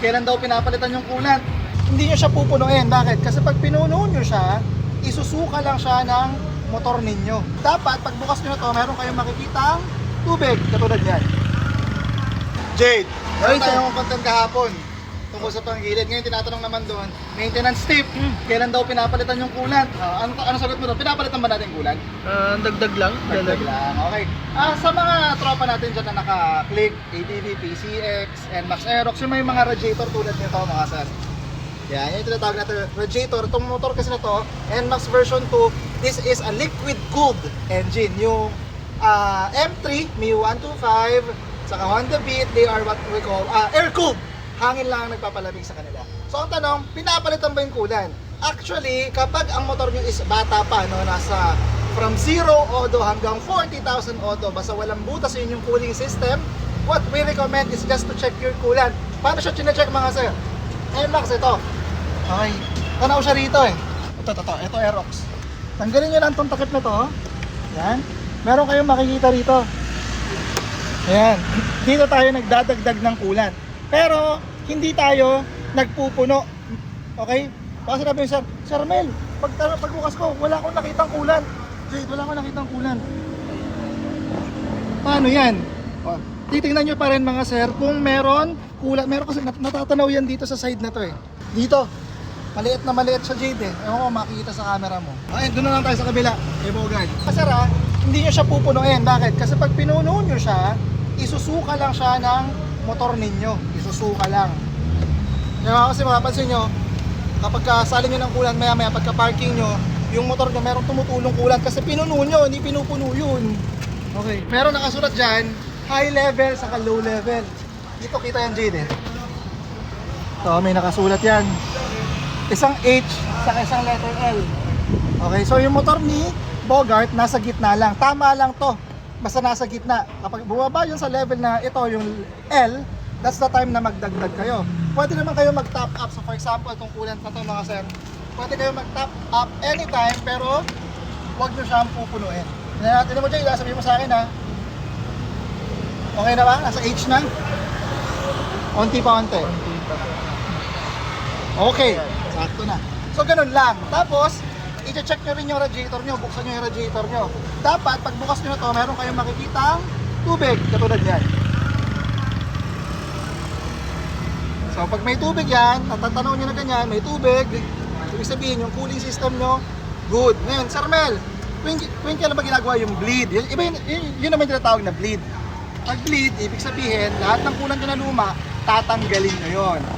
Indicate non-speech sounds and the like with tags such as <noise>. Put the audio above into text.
Kailan daw pinapalitan yung coolant? Hindi nyo siya pupunuin. Bakit? Kasi pag pinuno nyo siya, isusuka lang siya ng motor ninyo. Dapat, pag bukas nyo na to, meron kayong makikitang tubig. Katulad yan. Jade, meron tayong content kahapon tungkol sa panggilid. Ngayon tinatanong naman doon, maintenance tip. Kailan daw pinapalitan yung coolant? Ah, ano, ano sagot mo doon? Pinapalitan ba natin yung coolant? Ah, dagdag lang. Dagdag lang. Okay. Ah, sa mga tropa natin dyan na naka-click, ATV, PCX, NMAX Aerox, yung may mga radiator tulad nito mga sir. Yan, yung tinatawag natin radiator. Itong motor kasi na to, NMAX version 2, this is a liquid cooled engine. Yung ah, M3, Mi125, saka Honda Beat, they are what we call ah, air cooled. Hangin lang ang nagpapalamig sa kanila. So ang tanong, pinapalitan ba yung coolant? Actually, kapag ang motor nyo is bata pa, no, nasa from 0 odo hanggang 40,000 odo, basta walang butas yun yung cooling system, what we recommend is just to check your coolant. Paano siya chinecheck mga sir? Airmax ito. Okay. Tanaw siya rito eh. Ito, ito, ito. Ito Aerox. Tanggalin nyo lang itong takip na to. Yan. Meron kayong makikita rito. Ayan. <laughs> Dito tayo nagdadagdag ng coolant. Pero, hindi tayo nagpupuno. Okay? Baka sinabi yung sir, Sir Mel, pag, pagbukas ko, wala akong nakitang coolant. Jade, wala akong nakitang coolant. Paano yan? O, titingnan nyo pa rin mga sir kung meron kulat. Meron kasi nat- natatanaw yan dito sa side na to eh. Dito. Maliit na maliit sa Jade eh. Ewan ko makikita sa camera mo. Ayun, doon na lang tayo sa kabila. Kay Bogard. Sir ah, hindi nyo siya pupunuin. Bakit? Kasi pag pinuno nyo siya, isusuka lang siya ng motor ninyo. Isusuka lang. Kaya kasi mapapansin nyo, kapag kasali nyo ng kulan maya maya pagka parking nyo, yung motor nyo merong tumutulong kulan kasi pinuno nyo, hindi pinupuno yun. Okay. Meron nakasulat dyan, high level saka low level. Dito kita yan Jade eh. Ito, may nakasulat yan. Isang H saka isang letter L. Okay, so yung motor ni Bogart nasa gitna lang. Tama lang to. Basta nasa gitna. Kapag bumaba yun sa level na ito, yung L, that's the time na magdagdag kayo. Pwede naman kayo mag-top up. So for example, itong coolant na to mga sir, pwede kayo mag-top up anytime, pero huwag nyo siyang pupunuin. Tignan mo dyan, sabihin mo sa akin ha. Okay na ba? Nasa H na? Onti pa onti. Okay, sakto na. So ganun lang. Tapos, i-check nyo rin yung radiator nyo, buksan nyo yung radiator nyo. Dapat, pag bukas nyo na to, meron kayong makikitang tubig, katulad yan. So pag may tubig yan, natatanaw nyo na ganyan, may tubig, ibig sabihin yung cooling system nyo, good. Ngayon, Sir Mel, tuwing, tuwing kailan ba ginagawa yung bleed? Yun, iba yun, yun, yun naman tinatawag na bleed. Pag bleed, ibig sabihin, lahat ng kulang na luma, tatanggalin nyo yun.